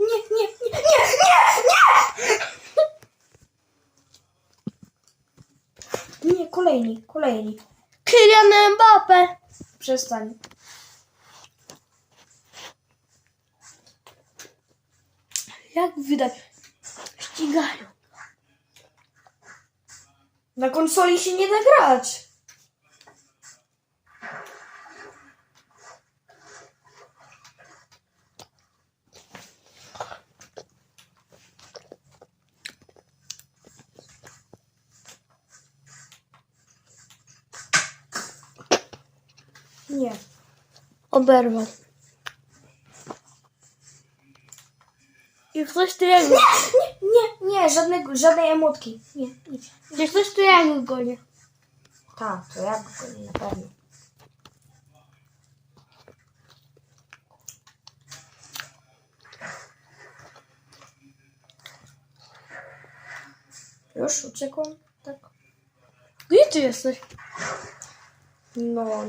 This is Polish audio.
nie, nie, nie, nie, nie, nie! Nie, kolejni, kolejni. Kylian Mbappe! Przestań. Jak widać, ścigają. Na konsoli się nie da grać. Nie. Oberwał. I ktoś tu jak... Nie, nie, nie, żadnego, żadnej emotki. Nie, nic. Gdzie ktoś tu jak goni. Tak, to ja go na pewno. Już uciekłam? Tak. Gdzie ty jesteś? No,